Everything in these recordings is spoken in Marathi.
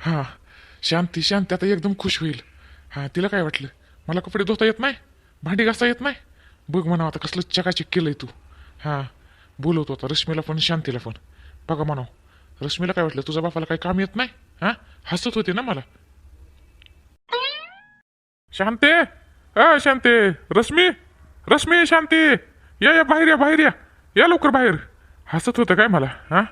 हां. शांती शांती. आता एकदम खुश होईल. हां तिला काय वाटलं? मला कपडे धुता येत नाही? भांडी घासता येत नाही? बघ म्हणा आता कसलं चकाचक केलंय तू. हां बोलवतो आता. रश्मीला पण शांतीला पण बघा म्हणाव रश्मीला काय वाटलं? तुझ्या बापाला काही काम येत नाही? हां? हसत होते ना मला. शांते! अ शांते! रश्मी! रश्मी शांती! या या बाहेर या बाहेर या. या लवकर बाहेर. हसत होतं काय मला? हां?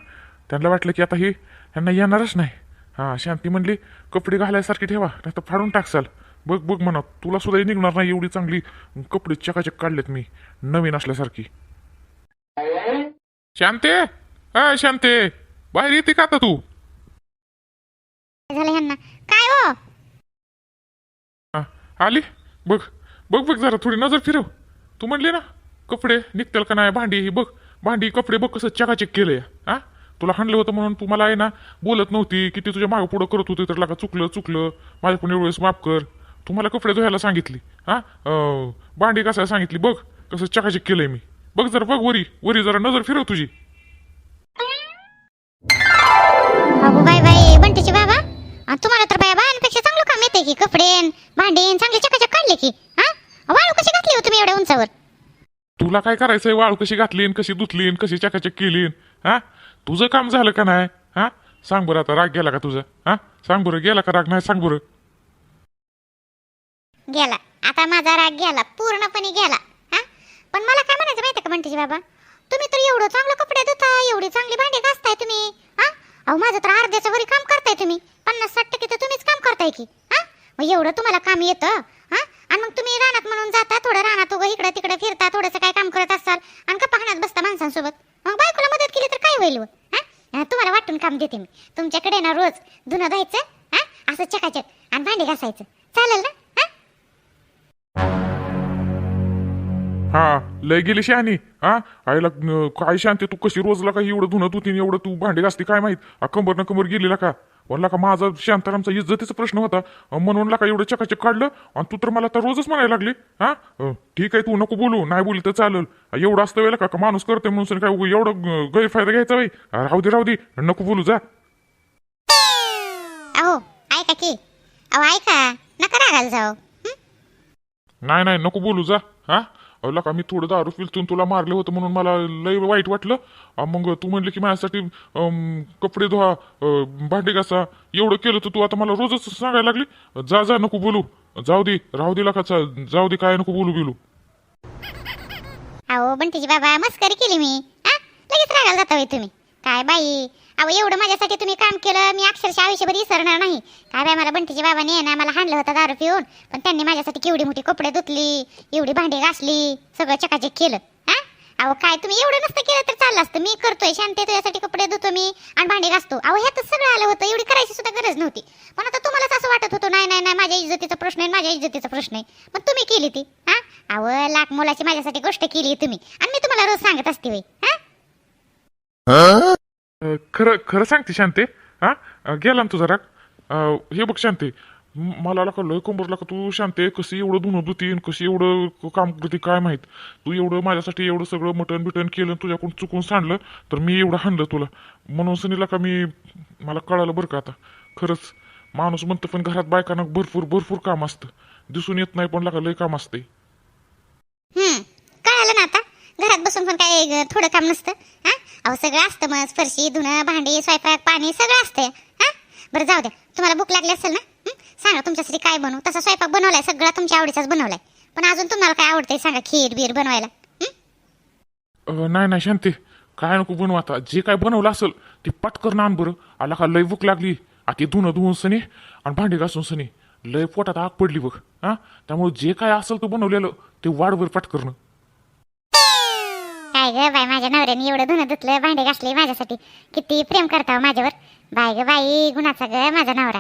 त्यांना वाटलं की आता ही यांना येणारच नाही. हां शांती म्हणली कपडे घालायसारखी ठेवा नाही तर फाडून टाकसाल बघ बघ म्हणा तुला सुद्धा निघणार नाही एवढी चांगली. कपडे चकाचक काढलेत मी नवीन असल्यासारखी. शांते? अ शांते. बाहेर येते का आता तू? झालं ह्यांना. काय हो? हा, आली? बघ बघ बघ जरा थोडी नजर फिरव. तू म्हणली ना कपडे निघतील का नाही भांडी ही बघ. भांडी कपडे बघ कसं चकाचक केलंय. हा? तुला हाणलं होतं म्हणून तू मला आहे ना बोलत नव्हती किती तुझ्या मागं पुढं करत होती. तर लागा चुकलं चुकलं. माझ्या पण एवढेस माफ कर. तू मला कपडे धुवायला सांगितली. हा? भांडी कसायला सांगितली. बघ कसं चकाचक केलंय मी. बघ जरा बघ वरी. वरी जरा नजर फिरव तुझी. अगो बाय बाय बंटीचे बाबा. आणि तुम्हाला तर बाया बायांपेक्षा चांगलं काम येते की कपडे भांडे चांगले चकाचक काढले की? हा? वाळू कशी घातली हो तुम्ही एवढ्या उंचावर? तुला काय करायचंय? वाळू कशी घातली न कशी धुतली न कशी चकाचक केली न, हा? तुझं काम झालं का नाही? हा? सांग बरं आता राग गेला का तुझा? हा? सांग बरं गेला का राग? नाही सांग बरं. गेला. आता माझा राग गेला पूर्णपणे गेला. हा? पण मला काय म्हणायचं माहिती का म्हणते बाबा? तुम्ही तर एवढं चांगलं कपडे धुता एवढी चांगली भांडी घासताय तुम्ही. हा? अहो माझं तर अर्ध्याच्या वरी काम करताय तुम्ही. पन्नास साठ टक्के तर तुम्हीच काम करताय की. हा? मग एवढं तुम्हाला काम येतं हा? आणि मग तुम्ही रानात म्हणून जाता थोडं रानात उगं इकडं तिकडं फिरता थोडंसं काय काम करत असाल आणि का पाहण्यात बसता माणसांसोबत. मग बायकोला केली तर काय होईल हा? तुम्हाला वाटून काम देते मी. तुमच्याकडे ना रोज धुणं धुवायचं हा? असं चकाचक आणि भांडे घासायचं. चालेल ना? हा? लय गेली शहाणी. हा? आईला काय शांती तू कशी रोजला का एवढं धुणं तू एवढं तू भांडे घासते काय माहीत? कंबर न कंबर गेलेला का? म्हणला का माझा शांतारामचा इज्जतीचा प्रश्न होता. म्हणून का एवढं चकाचक काढलं आणि तू तर मला तर रोजच म्हणायला लागली. हा? ठीक आहे तू नको बोलू नाही बोलली तर चालेल. एवढं असतं वेळेला का माणूस करते म्हणून काय एवढं गैरफायदा घ्यायचा बाई. राहू दे राहू दे नको बोलू जा. अहो ऐका की. अहो ऐका नका रागायला जाऊ? नाही नाही नको बोलू जा. हा? अला का मी थोडं दारू पिलतून तुला मारलं होतं म्हणून मला लय वाईट वाटलं. मग तू म्हणलं की माझ्यासाठी कपडे धुवा भांडे घासा. एवढं केलं तर तू आता मला रोजच सांगायला लागली. जा जा नको बोलू. जाऊ दे राहू दे का जाऊ दे काय नको बोलू बिलू. अहो बंटीजी बाबा मस्करी केली मी. लगेच रागायला जाता तुम्ही. काय बाई? अहो एवढं माझ्यासाठी तुम्ही काम केलं मी अक्षरशः आयुष्यभर विसरणार नाही. काय बाय मला बंटीच्या बाबाने ना मला हाणलं होतं दारू पिऊन पण त्यांनी माझ्यासाठी केवढी मोठी कपडे धुतली एवढी भांडी घासली सगळं चकाचक केलं हा? अहो काय तुम्ही एवढं नसतं केलं तर चाललं असतं. मी करतोय शांती तुझ्यासाठी कपडे धुतो मी आणि भांडी घासतो. अहो ह्यातच सगळं आलं होतं एवढी करायची सुद्धा गरज नव्हती. पण आता तुम्हालाच असं वाटत होतं नाही नाही नाही माझ्या इज्जतीचा प्रश्न आहे माझ्या इज्जतीचा प्रश्न आहे. मग तुम्ही केली ती हा? अहो लाख मुलाची माझ्यासाठी गोष्ट केली तुम्ही आणि मी तुम्हाला रोज सांगत असते हा? खरं खरं सांगते शांते हा? गेला ना तुझा राग हे बघ शांते मला कळलं लय कंबरला का तू शांते कशी एवढं धुणं धुती कशी एवढं काम करते काय माहीत? तू एवढं माझ्यासाठी एवढं सगळं मटण बिटन केलं तुझ्याकडून चुकून सांडलं तर मी एवढं हाणलं तुला. म्हणून सनीला का मी मला कळालं बरं का आता. खरंच माणूस म्हणतं पण घरात बायकांना भरपूर भरपूर काम असतं. दिसून येत नाही पण लका लय काम असते ना आता? घरात बसून पण काय थोडं काम नसतं अहो सगळं असतं मग. फरशी धुणं भांडी स्वयंपाक पाणी सगळं असते हां? बरं जाऊ द्या तुम्हाला भूक लागली असेल ना? सांगा तुमच्यासाठी काय बनवू? तसा स्वयंपाक बनवलाय सगळा तुमच्या आवडीचाच बनवलाय. पण अजून तुम्हाला काय आवडतंय सांगा खीर बीर बनवायला? नाही नाही शांती. काय नको बनवू आता. जे काय बनवलं असेल ते पटकन आण बरं. आला का लय भूक लागली. आ ते धुणं धुवून सनी आणि भांडी घासून सनी. लय पोटात आग पडली बघ. हां? त्यामुळे जे काय असेल तू बनवलेलं ते वाढवर पटकरणं. काय ग बाई माझ्या नवऱ्याने एवढं धुणं धुतलं भांडे घासले माझ्यासाठी. किती प्रेम करता हो माझ्यावर. बाय ग बाई गुणाचा ग माझा नवरा.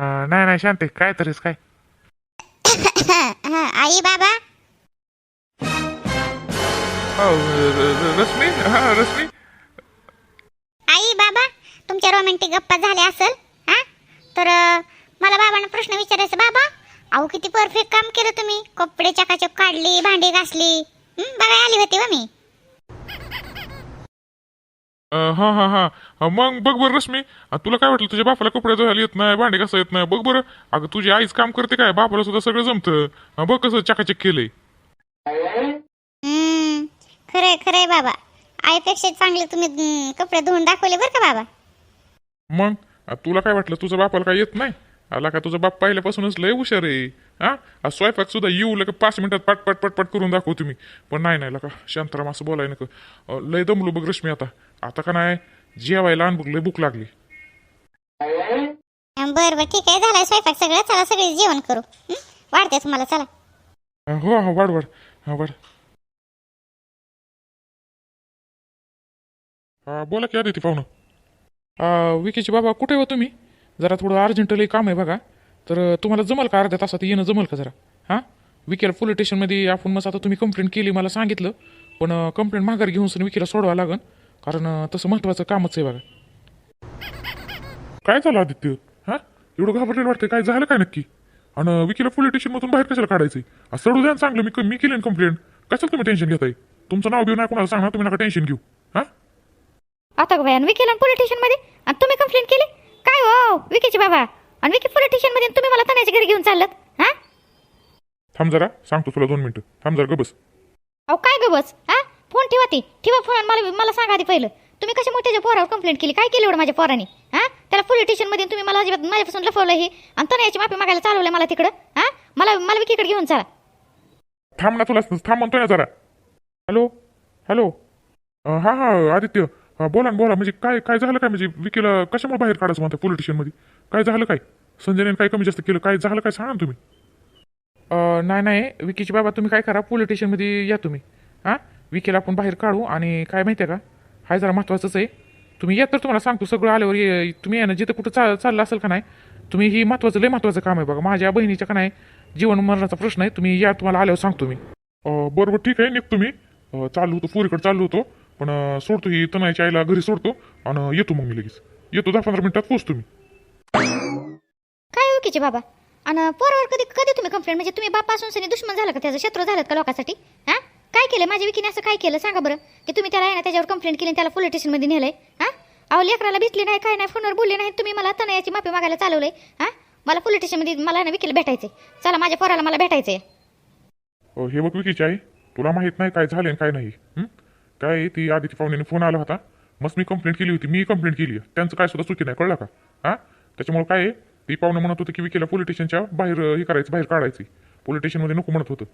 अ, नाही नाही शांती काय तरीच काय? हं, आई बाबा? र- र- रश्मी? हा रश्मी? आई बाबा तुमच्या रोमॅन्टिक गप्पा झाल्या असेल हा? तर अं, मला बाबांना प्रश्न विचारायचा बाबा अहो किती परफेक्ट काम केलं तुम्ही. कपडे चकाचक काढली भांडी घासली. हं, बघा आली होती व मी. अं, हा हा हा. मग बघ बरं रश्मी अं, तुला काय वाटलं तुझ्या बापाला कपडे धुवायला येत नाही भांडे कसं येत नाही? बघ बरं. अगं तुझी आईच काम करते काय? बापाला सुद्धा सगळं जमतं. अं, बघ कसं चकाचक केलंय. हम्म खरंय खरंय बाबा. आईपेक्षा चांगले तुम्ही हम्म, कपडे धुवून दाखवले बरं का बाबा. मग? अं, तुला काय वाटलं? तुझं बापाला काय येत नाही? आला का तुझा बाप पहिल्यापासूनच लय हुशार आहे. हा? स्वयंपाक सुद्धा येऊ लगे पाच मिनिटात पट पट पट पट करून दाखवू तुम्ही. पण नाही नाही लका शांताराम असं बोलाय नको. लय दमलो बघ रश्मी आता. आता का नाही जेवायला आण बघ लय भूक लागली. बरं बरं ठीक आहे झालाय स्वयंपाक सगळं चला सगळे जेवण करू? वाढते तुम्हाला चला. हो हो वाढ वाढ हा वाढ. बोला की आदिती पाहुणं. विकीचे बाबा कुठे हो तुम्ही? जरा थोडं अर्जंटली काम आहे बघा. तर तुम्हाला जमल का अर्ध्या तासात? येणं जमल का जरा? हां? विकीला पोलीस स्टेशनमध्ये आपण मग आता तुम्ही कंप्लेंट केली मला सांगितलं. पण कंप्लेंट माघार घेऊन सर विकीला सोडवा लागन. कारण तसं महत्त्वाचं कामच आहे बघा. काय झालं आदित्य? हा? एवढं घाबरलेलं वाटतं काय झालं काय नक्की? आणि विकीला पोलीस स्टेशनमधून बाहेर कशाला काढायचंय? आ, सोडू द्या चांगलं. मी मी केली कंप्लेंट कशाला तुम्ही टेन्शन घेताय? तुमचं नाव घेऊन नाही कोणाला सांगणार? तुम्ही नका टेन्शन घेऊ. हा? आता बयान विकेला पोलीस स्टेशनमध्ये? आणि तुम्ही कंप्लेंट केली? काय हो? विकीचे बाबा. आणि विकी पोलीस स्टेशनमध्ये आणि तुम्ही मला तण्याच्या घरी घेऊन चालत हा? थांब जरा. सांगतो तुला दोन मिनिटं. थांब जरा गबस अहो काय ग बस? हा? फोन ठेवा ती. ठेवा फोन आणि मला मला सांगा आधी पहिलं. तुम्ही कशा मोठ्याच्या पोरावर कंप्लेंट केली? काय केलं एवढं माझ्या पोराने? हा? त्याला पोलीस स्टेशनमध्ये तुम्ही मला अजिबात माझ्यापासून लफवलं हे. आणि तनयाची माफी मागायला चालवलं मला तिकडं. हा? मला मला विकीकडे घेऊन चला. थांब ना तुला थांब म्हणतोय ना जरा. हॅलो? हॅलो? हा हा आदित्य. हा बोला ना बोला. म्हणजे काय काय झालं काय? म्हणजे विकीला कशामुळे बाहेर काढायचं म्हणता पोलीस स्टेशनमध्ये काय झालं काय? संजयने काय कमी जास्त केलं? काय झालं काय? सांगा ना तुम्ही. नाही नाही. विकीचे बाबा तुम्ही काय करा? पोलीस स्टेशनमध्ये या तुम्ही. हां? विकीला आपण बाहेर काढू आणि काय माहिती आहे का? हाय जरा महत्त्वाचंच आहे. तुम्ही या तर तुम्हाला सांगतो सगळं आल्यावर ये- तुम्ही या ना जिथं कुठं चा चाललं असेल का नाही तुम्ही ही महत्त्वाचं लय महत्त्वाचं काम आहे बघा. माझ्या बहिणीच्या का नाही जीवन मरणाचा प्रश्न आहे. तुम्ही या तुम्हाला आल्यावर सांगतो मी. बरोबर ठीक आहे. निघतो मी. अं, चालू होतो पुरीकडे चालू होतो. पण सोडतो. ही तनायच्या आईला घरी सोडतो. आणि येतो मग मी लगेच. येतो दहा पंधरा मिनिटात पोचतो मी. काय विकीचे बाबा? आणि पोरावर कधी कधी तुम्ही कंप्लेंट म्हणजे तुम्ही बापा असून सनी दुश्मन झालं का? त्याचं शत्रू झालं का लोकांसाठी? हा? काय केलं? माझ्या विकीने असं काय केलं? सांगा बरं. की तुम्ही त्याला आहे ना त्याच्यावर कंप्लेंट केली आणि त्याला पोलीस स्टेशनमध्ये नेलंय. हा? अहो लेकराला भेटली नाही काय नाही फोनवर बोलले नाही. तुम्ही मला तनयाची माफी मागायला चालवलंय. हा? मला पोलीस स्टेशनमध्ये मला ना विकीला भेटायचंय. चला माझ्या पोराला मला भेटायचंय. हे बघ विकीची आई. तुला माहीत नाही काय झालं काय नाही. काय काय ती आदिती पाहुण्याने फोन आला होता. मस्त मी कंप्लेंट केली होती. मी कंप्लेंट केली. आहे. त्यांचं काय सुद्धा चुकी नाही कळलं का? हा? त्याच्यामुळे काय आहे, ती पाहुणे म्हणत होतं की विकीला पोलीस स्टेशनच्या बाहेर अं, हे करायचं बाहेर काढायची पोलीस स्टेशनमध्ये नको म्हणत होतं.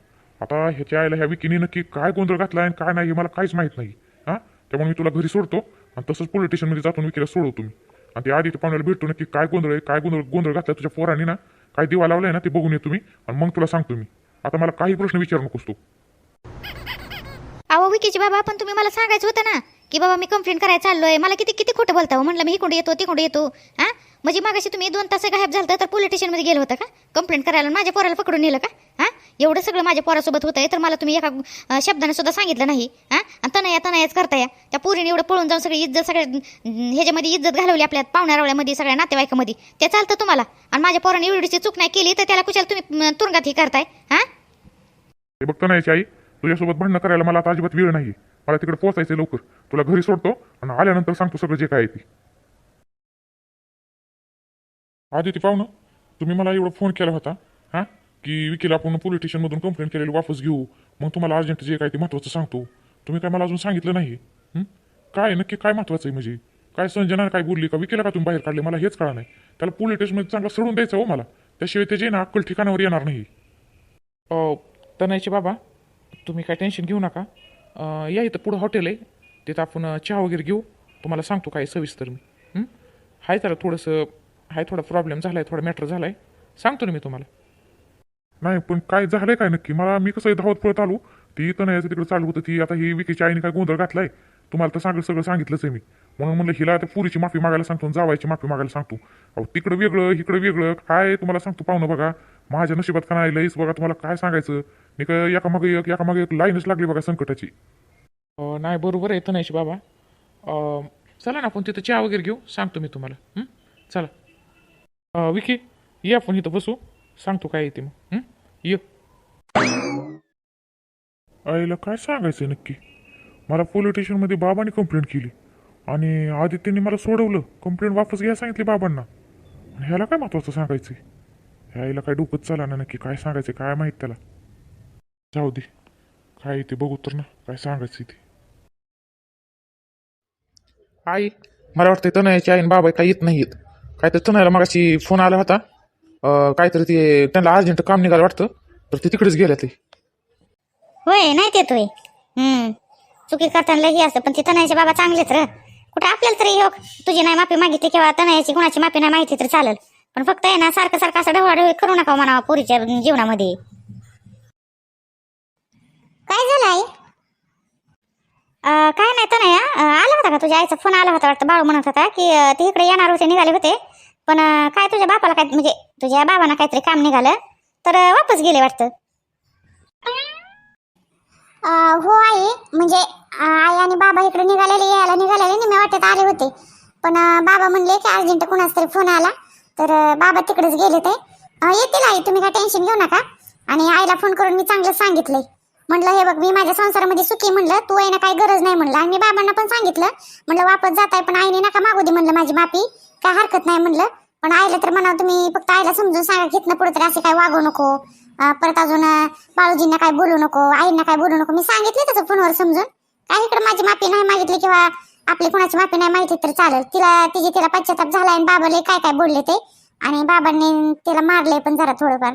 आता ह्याच्या आईला ह्या विकीने नक्की काय गोंधळ घातला आणि काय नाही हे मला काहीच माहीत नाही. हा? त्यामुळे मी तुला घरी सोडतो आणि तसंच पोलीस स्टेशनमध्ये जातो विकीला सोडवतो मी. आणि ते आदित्य पाहुण्याला भेटतो नक्की काय गोंधळ आहे काय गोंधळ गोंधळ घातला तुझ्या पोरांनी ना? काय दिवा लावलाय ना ते बघून येतो मी आणि मग तुला सांगतो मी. आता मला काही प्रश्न विचारू नकोस तू. अहो विकीचे बाबा पण तुम्ही मला सांगायचं होतं ना की बाबा मी कंप्लेंट करायला चाललो आहे मला किती किती खोटं बोलता हो? म्हटलं मी इकडे येतो तिकडे येतो. हा? म्हणजे मागाशी तुम्ही दोन तास गायब झालं तर पोलीस स्टेशनमध्ये गेलं होतं का? कंप्लेंट करायला माझ्या पोराला पकडून नेलं का? हा? एवढं सगळं माझ्या पोरासोबत होतंय तर मला तुम्ही एका शब्दाने सुद्धा सांगितलं नाही. हा? आणि तनया तनयाच करताय त्या पोरीने एवढं पळून जाऊन सगळी इज्जत सगळ्या ह्याच्यामध्ये इज्जत घालवली आपल्या पाहुण्यारावळ्यामध्ये सगळ्या नातेवाईकामध्ये. ते चालतं तुम्हाला. आणि माझ्या पोराने एवढीची चूक नाही केली तर त्याला कुशाल तुम्ही तुरुंगात ही करताय? हा? बघतो नाही आई. तुझ्यासोबत भांडणं करायला मला आता अजिबात वेळ नाही मला तिकडे पोहोचायचं लवकर. तुला घरी सोडतो आणि आल्यानंतर सांगतो सगळं जे काय ते. आदिती पाहुणं तुम्ही मला एवढा फोन केला होता हां? की विकीला आपण पोलीस स्टेशनमधून कंप्लेंट केलेली वापस घेऊ. मग तुम्हाला अर्जंट जे काय ते महत्त्वाचं सांगतो. तुम्ही काय मला अजून सांगितलं नाही काय नक्की काय महत्त्वाचं आहे म्हणजे? काय संजना काय बोलली का? विकेला का तुम्ही बाहेर काढले? मला हेच कळा नाही. त्याला पोलीस स्टेशनमध्ये चांगला सोडून द्यायचं हो मला. त्याशिवाय त्याचे ना अक्कल ठिकाणावर येणार नाही तनयचे बाबा तुम्ही काय टेन्शन घेऊ नका. अं, या इथं पुढं हॉटेल आहे. तिथं आपण अं, चहा वगैरे घेऊ. तुम्हाला सांगतो काय सविस्तर मी. हं? हाय त्याला थोडंसं हाय थोडा प्रॉब्लेम झाला आहे थोडा मॅटर झाला आहे सांगतो ना मी तुम्हाला. नाही पण काय झालंय काय नक्की? मला मी कसं धावत पळत आलो. ती इथं नाही तिकडे चालू होतं. ती आता ही विकीच्या आईने काय गोंधळ घातलाय. तुम्हाला तर सगळं सगळं सांगितलंच आहे मी. म्हणून म्हणलं हिला आता पुरीची माफी मागायला सांगतो आणि जावायची माफी मागायला सांगतो. अहो तिकडं वेगळं इकडं वेगळं. काय तुम्हाला सांगतो पाहुणं बघा. माझ्या नशिबात का नाही लईच बघा तुम्हाला काय सांगायचं? मी काय एका मागे एक एका मागे एक लाईनच लागली बघा संकटाची. नाही बरोबर आहे तर नाही बाबा. चला ना आपण तिथं चहा वगैरे घेऊ सांगतो मी तुम्हाला? चला. विकी ये आपण इथं बसू सांगतो काय येते मग. हं? ये. आईला काय सांगायचं नक्की? मला पोलीस स्टेशनमध्ये बाबाने कंप्लेंट केली. आणि आदित्यने मला सोडवलं. कंप्लेंट वापस घ्या सांगितली बाबांना. आणि ह्याला काय महत्वाचं सांगायचं ह्याला काय डोकंच चाला ना नक्की. काय सांगायचं काय माहीत त्याला? जाऊ दे काय ते बघू तर ना काय सांगायचं ते आई मला वाटतं तनयाची आई आणि बाबा काय येत नाही येत काय तर तनयाला मगाशी फोन आला होता अं, काहीतरी ते त्यांना अर्जंट काम निघालं वाटतं तर ते तिकडेच गेल्या ते होय नाही ते तोय हम्म चुकी करताना ही असतं पण ती तनयाचे बाबा चांगलेच र कुठं आपल्याला तरी योग तुझी नाही माफी मागितली किंवा तनयाची कुणाची माफी नाही माहिती तर चालेल पण फक्त आहे ना सारखं सारखं असं ढवळाढवळी करू नका म्हणा पुरीच्या जीवनामध्ये काय झालं आई? काय नाही तर नाही आला होता का तुझ्या आईचा फोन? आला होता वाटतं बाळू म्हणत होता की अं, ते इकडे येणार होते निघाले होते. पण काय तुझ्या बापाला काय म्हणजे तुझ्या बाबांना काहीतरी काम निघालं. तर वापस गेले वाटतं. हो आई म्हणजे आई आणि बाबा इकडे निघालेले यायला निघालेले निम्या वाटत आले होते. पण बाबा म्हणले की अर्जंट कुणाचा तरी फोन आला. तर बाबा तिकडेच गेले ते येतील आई तुम्ही काय टेन्शन घेऊ नका. आणि आईला फोन करून मी चांगलं सांगितलंय. म्हणलं हे बघ मी माझ्या संसारामध्ये सुखी म्हणलं तू आहे ना काही गरज नाही म्हणलं. आणि मी बाबांना पण सांगितलं म्हणलं वापस जात आहे पण आईने नका मागू दे म्हणलं माझी माफी काय हरकत नाही म्हणलं. पण आईला तर म्हणा तुम्ही फक्त आईला समजून सांगा घेतलं पुढे तर असे काय वागू नको परत अजून बाळूजींना काय बोलू नको आईंना काय बोलू नको. मी सांगितले त्याचं फोनवर समजून. काय इकडे माझी माफी नाही मागितली किंवा आपली कोणाची माफी नाही मागितली तर चालेल. तिला तिची तिला पश्चाताप झालाय आणि बाबाले काय काय बोलले ते. आणि बाबांनी तिला मारले पण जरा थोडंफार.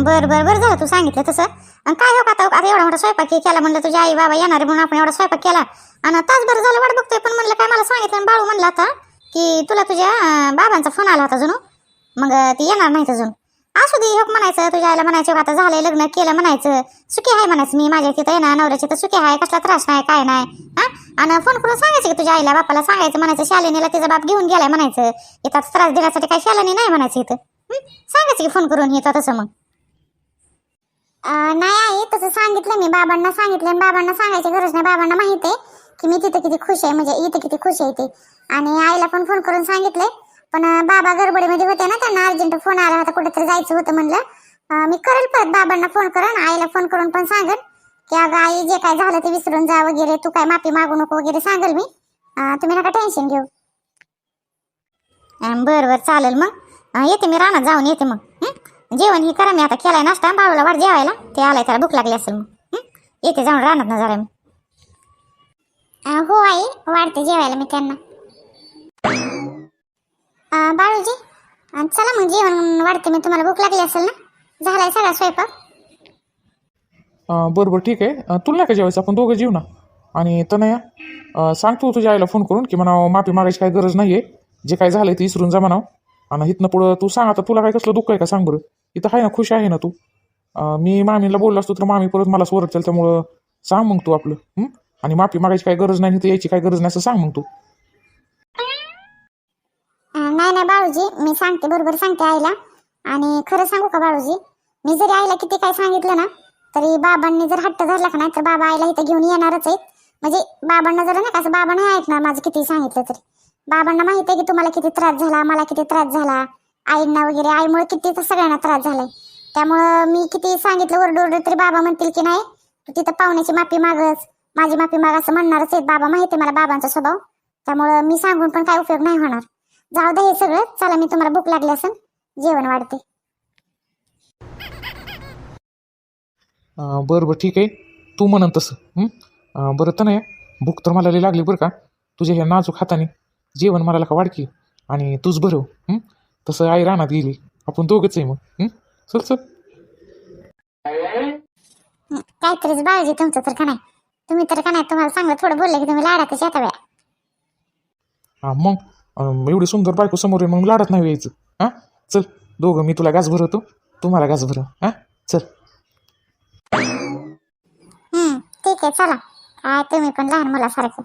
बर बर बर झालं तू सांगितलं तसं. आणि काय हो आता? आता एवढा मोठा स्वयंपाक केला म्हणलं तुझ्या आई बाबा येणार आहे म्हणून आपण एवढा स्वयंपाक केला. आणि तासभर झालं वाट बघतोय पण म्हणलं काय मला सांगितलं आणि बाळू म्हणलं आता की तुला तुझ्या बाबांचा फोन आला होता जुनू हो. मग ती येणार नाही अजून. असू दे हो म्हणायचं तुझ्या आईला म्हणायचं आता झालंय लग्न केलं म्हणायचं. सुखी आहे म्हणायचं मी माझ्या तिथं येणार नवऱ्याची तर सुखी आहे कसला त्रास नाही काय नाही हा? आणि फोन करून सांगायचं की तुझ्या आईला बापाला सांगायचं म्हणायचं शालिनीला तिचा बाप घेऊन गेलाय म्हणायचं. इथं त्रास देण्यासाठी काय शालिनी नाही म्हणायचं इथं. सांगायचं की फोन करून येतो तसं मग. नाही आई तसं सांगितलं मी. बाबांना सांगितलं बाबांना सांगायची गरज नाही. बाबांना माहीत आहे की मी तिथं किती खुश आहे. म्हणजे इथं किती खुश आहे ते. आणि आईला पण फोन करून सांगितले पण बाबा गडबडीमध्ये होते ना त्यांना. अर्जंट फोन आला होता. कुठेतरी जायचं होतं म्हणलं. मी करेल परत. बाबांना फोन करेन आईला फोन करून पण सांगेल. की अगं आई जे काय झालं ते विसरून जा वगैरे. तू काय माफी मागू नको वगैरे सांगेल मी. तुम्ही नका टेन्शन घेऊ. बरं बरं. चालेल मग. येते मी. रानात जाऊन येते मग. हं? जेवण ही करा मी. आता केलाय नाश्ता बाळूला वाट जेवायला. ते आलाय त्याला भूक लागली असेल मग. येते जाऊन राहणार ना जरा मी. हो आई वाढते जेवायला मी त्यांना. बाळूजी चला मग जेवण वाढते. मी तुम्हाला भूक लागली असेल ना? झालाय सगळा स्वयंपाक? बरं बरं ठीक आहे. तुला नाही का जेवायचं? आपण दोघं जेवू ना. आणि तनया सांगतो तुझ्या आईला फोन करून की म्हणा माफी मागायची काही गरज नाही आहे जे काय झालंय ते विसरून जा म्हणाव. आणि इथनं पुढं तू सांग आता तुला काय कसलं दुःख आहे का? सांग बरं. इथं आहे ना खुश आहे ना तू? अं, मी मामीला बोललो असतो तर मामी परत मला सोरटेल त्यामुळं सांग मग तू आपलं हं? आणि माफी मागायची काही गरज नाही तर यायची काही गरज नाही असं सांग मग तू. अं, नाही नाही बाळूजी मी सांगते बरोबर सांगते आईला. आणि खरं सांगू का बाळूजी? मी जरी आईला किती काय सांगितलं ना तरी बाबांनी जर हट्ट धरला का नाही तर बाबा आईला इथं घेऊन येणारच आहेत. म्हणजे बाबांना जर नाही का असं बाबा नाही ऐकणार माझं किती सांगितलं तरी. बाबांना माहीत आहे की तुम्हाला किती त्रास झाला मला किती त्रास झाला. आईंना वगैरे आईमुळे किती तर सगळ्यांना त्रास झालाय. त्यामुळं मी किती सांगितलं ओरडू ओरडू तरी बाबा म्हणतील की नाही तू तिथं पाहुण्याची माफी मागच माझी माफी माग असं म्हणणारच आहेत बाबा माहिती आहे मला बाबांचा स्वभाव. त्यामुळं मी सांगून पण काय उपयोग नाही होणार. जाऊ दे हे सगळं चला मी तुम्हाला भूक लागली असेल जेवण वाढते. बरं बरं ठीक आहे. तू म्हणन तसं बरं तर नाही भूक तर मला लई लागली बरं का? तुझ्या ह्या नाजूक हाताने जेवण मला का वाढकी आणि तूच भरव तसं आई रानात गेली. आपण दोघंच आहे मग. हं? चल चल. काहीतरीच बाळजी तुमचं तर का नाही? तुम्ही तर का नाही तुम्हाला चांगलं थोडं बोललं की तुम्ही लाडातच येता वेळा हा मग? अं, एवढी सुंदर बायको समोर आहे मग लाडत नाही यायचं हां? चल दोघं मी तुला घास भरवतो. तू मला घास भरव. हां? चल. ठीक आहे चला. काय तुम्ही पण लहान मुलासारखं.